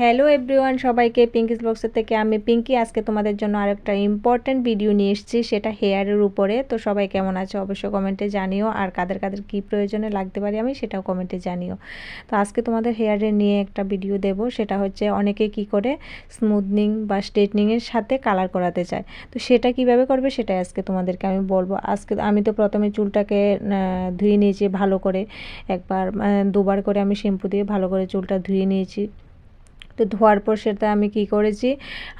Hello everyone সবাইকে পিঙ্কিস বক্সের থেকে আমি পিঙ্কি আজকে তোমাদের জন্য আরেকটা ইম্পর্ট্যান্ট ভিডিও নিয়ে এসেছি, সেটা হেয়ারের উপরে। তো সবাই কেমন আছে অবশ্যই কমেন্টে জানিও, আর কাদের কাদের কী প্রয়োজনে লাগতে পারি আমি সেটাও কমেন্টে জানিও। তো আজকে তোমাদের হেয়ারের নিয়ে একটা ভিডিও দেব, সেটা হচ্ছে অনেকে কি করে স্মুথনিং বা স্ট্রেটনিংয়ের সাথে কালার করাতে চায়। তো সেটা কীভাবে করবে সেটাই আজকে তোমাদেরকে আমি বলব। আজকে আমি তো প্রথমে চুলটাকে ধুয়ে নিয়েছি ভালো করে। একবার দুবার করে আমি শ্যাম্পু দিয়ে ভালো করে চুলটা ধুয়ে নিয়েছি। তো ধোয়ার পর সেটা আমি কি করেছি?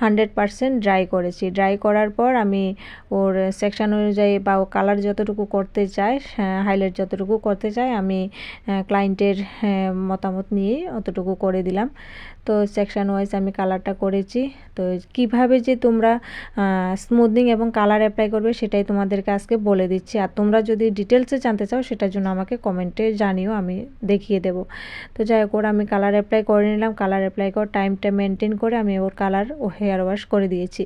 হান্ড্রেড পারসেন্ট ড্রাই করেছি। ড্রাই করার পর আমি ওর সেকশান অনুযায়ী বা ও কালার যতটুকু করতে চায় হাইলাইট যতটুকু করতে চায়, আমি ক্লায়েন্টের মতামত নিয়ে অতটুকু করে দিলাম। তো সেকশান ওয়াইজ আমি কালারটা করেছি। তো কীভাবে যে তোমরা স্মুথনিং এবং কালার অ্যাপ্লাই করবে সেটাই তোমাদেরকে আজকে বলে দিচ্ছি। আর তোমরা যদি ডিটেলসে জানতে চাও সেটার জন্য আমাকে কমেন্টে জানিও, আমি দেখিয়ে দেব। তো যাই হোক আমি কালার অ্যাপ্লাই করে নিলাম। কালার অ্যাপ্লাই কর টাইমটা মেনটেন করে আমি ওর কালার ও হেয়ার ওয়াশ করে দিয়েছি।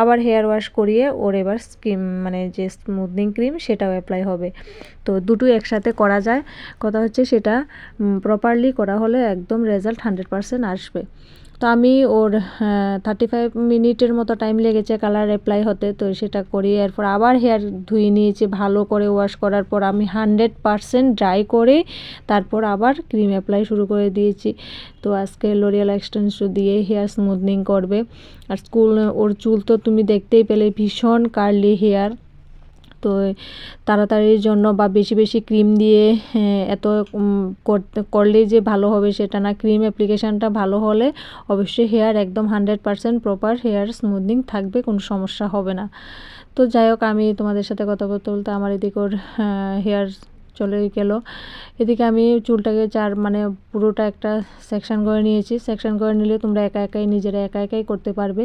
আবার হেয়ার ওয়াশ করিয়ে ওর এবার স্কিম মানে যে স্মুথনিং ক্রিম সেটাও অ্যাপ্লাই হবে। তো দুটো একসাথে করা যায়। কথা হচ্ছে সেটা প্রপারলি করা হলে একদম রেজাল্ট হান্ড্রেড পারসেন্ট আসবে। তো আমি ওর থার্টি ফাইভ মিনিটের মতো টাইম লেগেছে কালার অ্যাপ্লাই হতে, তো সেটা করি এরপর আবার হেয়ার ধুয়ে নিয়েছি, ভালো করে ওয়াশ করার পর আমি হান্ড্রেড পারসেন্ট ড্রাই করে তারপর আবার ক্রিম অ্যাপ্লাই শুরু করে দিয়েছি। তো আজকে লোরিয়াল এক্সটেন্সও দিয়ে হেয়ার স্মুথনিং করবে। আর স্কুল ওর চুল তো তুমি দেখতেই পেলে ভীষণ কার্লি হেয়ার তো তাড়াতাড়ির জন্য বা বেশি বেশি ক্রিম দিয়ে এত করতে, করলেই যে ভালো হবে সেটা না। ক্রিম অ্যাপ্লিকেশানটা ভালো হলে অবশ্যই হেয়ার একদম hundred percent proper hair smoothing থাকবে, কোনো সমস্যা হবে না। তো যাই হোক, আমি তোমাদের সাথে কথা বলতে বলতে আমার এদিকে ওর হেয়ার চলে গেল। এদিকে আমি চুলটাকে চার মানে পুরোটা একটা সেকশান করে নিয়েছি। সেকশান করে নিলে তোমরা একা একাই, নিজেরা একা একাই করতে পারবে।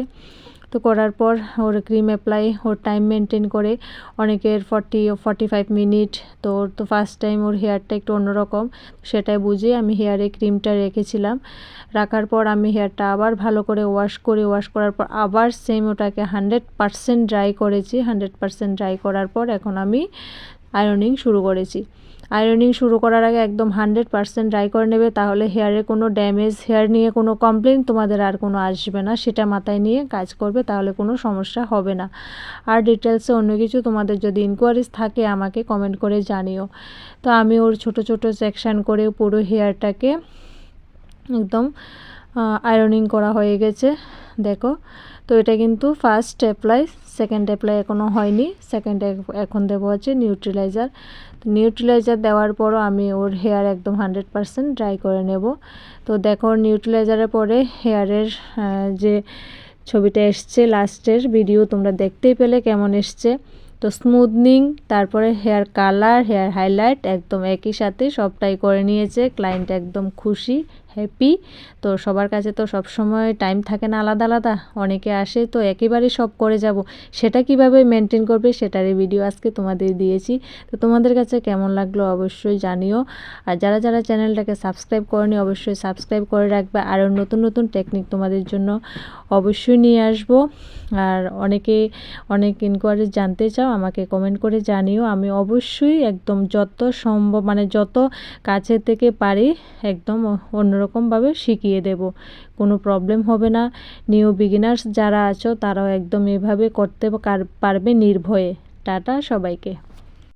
তো করার পর ওর ক্রিম অ্যাপ্লাই ওর টাইম মেনটেন করে অনেকের ফর্টি ফর্টি ফাইভ মিনিট তো ওর তো ফার্স্ট টাইম ওর হেয়ারটা একটু অন্যরকম। সেটাই বুঝে আমি হেয়ারে ক্রিমটা রেখেছিলাম। রাখার পর আমি হেয়ারটা আবার ভালো করে ওয়াশ করে ওয়াশ করার পর আবার সেম ওটাকে হান্ড্রেড পারসেন্ট ড্রাই করেছি। হান্ড্রেড পারসেন্ট ড্রাই করার পর এখন আমি আয়রনিং শুরু করেছি। আয়রনিং শুরু করার আগে একদম হান্ড্রেড পারসেন্ট ড্রাই করে নেবে, তাহলে হেয়ারে কোনো ড্যামেজ, হেয়ার নিয়ে কোনো কমপ্লেন তোমাদের আর কোনো আসবে না। সেটা মাথায় নিয়ে কাজ করবে, তাহলে কোনো সমস্যা হবে না। আর ডিটেলসে অন্য কিছু তোমাদের যদি ইনকোয়ারিজ থাকে, আমাকে কমেন্ট করে জানিও। তো আমি ওর ছোট ছোট সেকশান করে পুরো হেয়ারটাকে একদম আয়রনিং করা হয়ে গেছে। দেখো, তো এটা কিন্তু ফার্স্ট অ্যাপ্লাই সেকেন্ড অ্যাপ্লাই এখনও হয়নি সেকেন্ড এখন দেবো হচ্ছে নিউট্রিলাইজার তো নিউট্রিলাইজার দেওয়ার পরও আমি ওর হেয়ার একদম হান্ড্রেড পারসেন্ট ড্রাই করে নেব। তো দেখো নিউট্রিলাইজারের পরে হেয়ারের যে ছবিটা এসছে লাস্টের ভিডিও তোমরা দেখতেই পেলে কেমন এসছে। তো স্মুথনিং তারপরে হেয়ার কালার হেয়ার হাইলাইট একদম একই সাথে সবটাই করে নিয়েছে ক্লায়েন্ট একদম খুশি। হ্যাপি তো সবার কাছে তো সব সময় টাইম থাকে না আলাদা আলাদা, অনেকে আসে তো একেবারে সব করে যাব। সেটা কীভাবে মেনটেন করবে সেটারই ভিডিও আজকে তোমাদের দিয়েছি। তো তোমাদের কাছে কেমন লাগল অবশ্যই জানিও। আর যারা যারা চ্যানেলটাকে সাবস্ক্রাইব করেনি অবশ্যই সাবস্ক্রাইব করে রাখবে। আরও নতুন নতুন টেকনিক তোমাদের জন্য অবশ্যই নিয়ে আসব। আর অনেকে, অনেক ইনকোয়ারিজ জানতে চাও আমাকে কমেন্ট করে জানিও। আমি অবশ্যই একদম যত সম্ভব মানে যত কাছের থেকে পারি একদম অন্যরকম রকমভাবে শিখিয়ে দেব। কোনো প্রবলেম হবে না। নিউ বিগিনার্স যারা আছো, তারাও একদম এভাবে করতে পারবে নির্ভয়ে। টাটা সবাইকে।